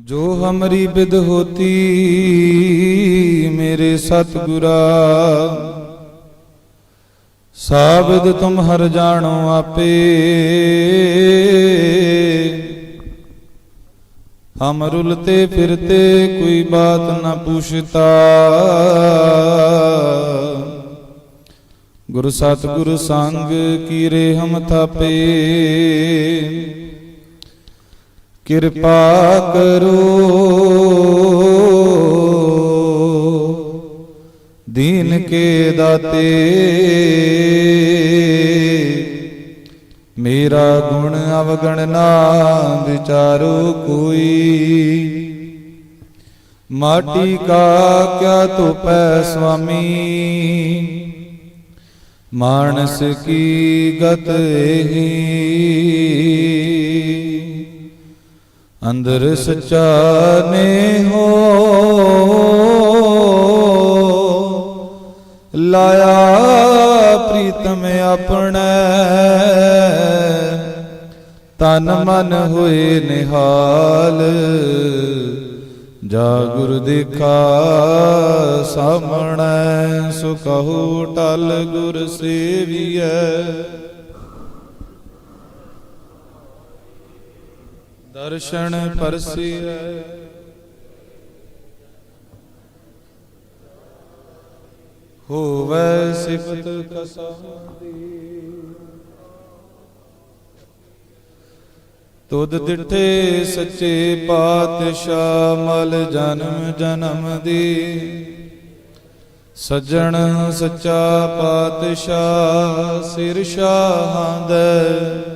ਜੋ ਹਮਰੀ ਬਿਦ ਹੋਤੀ, ਮੇਰੇ ਸਤਿਗੁਰਾ। ਸਾਬਦ ਤੁਮ ਹਰ ਜਾਣੋ ਆਪੇ। ਹਮ ਰੁਲਤੇ ਫਿਰਤੇ ਕੋਈ ਬਾਤ ਨਾ ਪੁੱਛਤਾ। ਗੁਰ ਸਤਿਗੁਰ ਸੰਗ ਕੀਰੇ ਹਮ ਥਾਪੇ। ਕਿਰਪਾ ਕਰੋ। ਦੀਨ ਕੇ ਦਾਤੇ, ਮੇਰਾ ਗੁਣ ਅਵਗਣ ਨਾ ਵਿਚਾਰੋ ਕੋਈ। ਮਾਟੀ ਕਾ ਕਿਆ ਧੋਪੈ ਸੁਆਮੀ, ਮਾਨਸ ਕੀ ਗਤ ਇਹੀ ਅੰਦਰ ਸਚਾ ਨੇ ਹੋ। ਲਾਇਆ ਪ੍ਰੀਤਮ ਆਪਣਾ। ਤਨ ਮਨ ਹੋਏ ਨਿਹਾਲ। ਜਾ ਗੁਰ ਦੇਖਾ ਸਾਹਮਣੈ ਸੋ ਕਹੋ ਟਲ ਗੁਰ ਸੇਵੀਐ। ਦਰਸ਼ਨ ਪਰਸੀਐ। ਹੋਵੈ ਸਿਫਤ ਕਸਾਦੀ। ਤੁਧ ਦਿਠੇ ਸੱਚੇ ਪਾਤਸ਼ਾਹ ਮਲ ਜਨਮ ਜਨਮ ਦੀ। ਸੱਜਣ ਸੱਚਾ ਪਾਤਸ਼ਾਹ ਸਿਰ ਸ਼ਾਹਾਂ ਦੇ।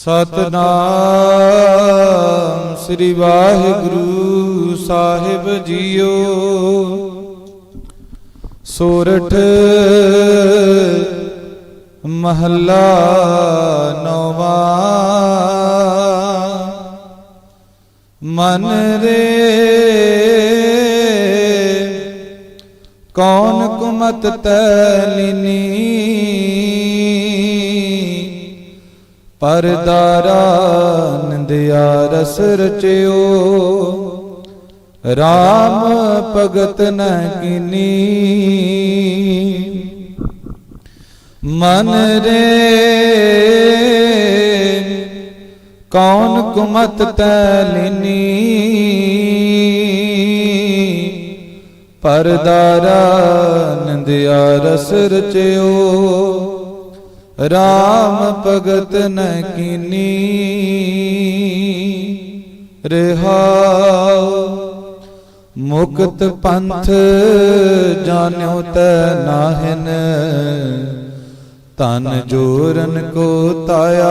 ਸਤਨਾਮ ਸ੍ਰੀ ਵਾਹਿਗੁਰੂ ਸਾਹਿਬ ਜੀਓ। ਸੋਰਠ ਮਹੱਲਾ ਨੌਵਾਂ। ਮਨ ਰੇ ਕੌਣ ਕੁਮਤ ਤੈਲਿਨੀ ਪਰਦਾਰਾ ਨਿੰਦਿਆ ਰਸ ਰਚਿਓ RAM ਭਗਤ ਨ ਕੀਨੀ। ਮਨ ਰੇ ਕੌਣ ਕੁਮਤ ਤੈਲਿਨੀ ਪਰਦਾਰਾ ਨਿੰਦਿਆ ਰਸ ਰਚਿਓ RAM ਭਗਤ ਨ ਕੀਨੀ, ਰਹਾਉ ਮੁਕਤ ਪੰਥ ਜਾਣਿਓ ਤੈ ਨਾਹਿਨ ਤਨ ਜੋਰਨ ਕੋ ਤਾਇਆ।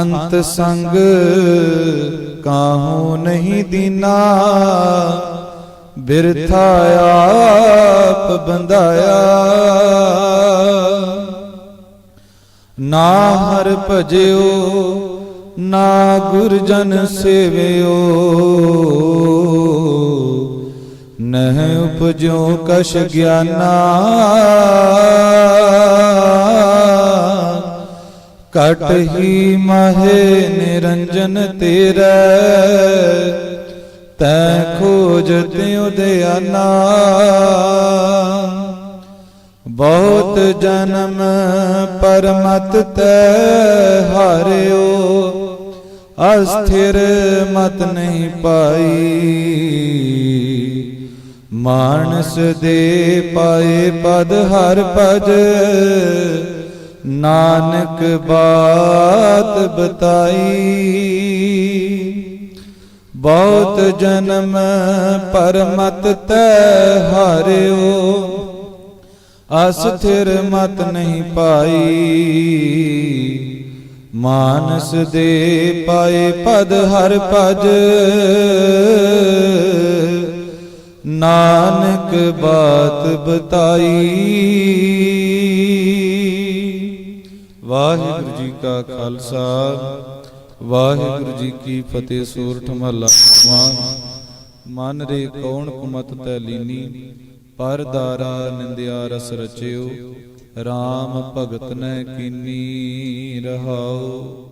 ਅੰਤ ਸੰਗ ਕਾਹੂ ਨਹੀਂ ਦੀਨਾ ਬਿਰਥਾ ਆਪ ਬੰਦਾਇਆ ਨਾ ਹਰ ਭਜਿਓ, ਨਾ ਗੁਰਜਨ ਸੇਵਿਓ। ਨਹਿ ਉਪਜੋ ਕਸ਼ ਗਿਆਨਾ। ਕਟ ਹੀ ਮਹੇ ਨਿਰੰਜਨ ਤੇਰੇ। ਤੈ ਖੋਜ ਤਿਉ ਦਿਆਨਾ ਬਹੁਤ ਜਨਮ ਪਰਮਤ ਤੈ ਹਾਰਿਓ, ਅਸਥਿਰ ਮਤ ਨਹੀਂ ਪਾਈ। ਮਾਨਸ ਦੇ ਪਾਏ ਪਦ ਹਰ ਭਜ, ਨਾਨਕ ਬਾਤ ਬਤਾਈ। ਬਹੁਤ ਜਨਮ ਪਰਮਤ ਤੈ ਹਾਰਿਓ। ਅਸਥਿਰ ਮਤ ਨਹੀਂ ਪਾਈ। ਮਾਨਸ ਦੇ ਪਾਏ ਪਦ ਹਰ ਭਜ। ਨਾਨਕ ਬਾਤ ਬਤਾਈ। ਵਾਹਿਗੁਰੂ ਜੀ ਕਾ ਖਾਲਸਾ। ਵਾਹਿਗੁਰੂ ਜੀ ਕੀ ਫਤਿਹ ਸੂਰਠ ਮਹਲਾ। ਮਨ ਰੇ ਕੌਣ ਕੁਮਤ ਤੈ ਲੀਨੀ? ਪਰ ਦਾਰਾ ਨਿੰਦਿਆ ਰਸ ਰਚਿਓ। RAM ਭਗਤ ਨੇ ਕੀਨੀ ਰਹਾਓ।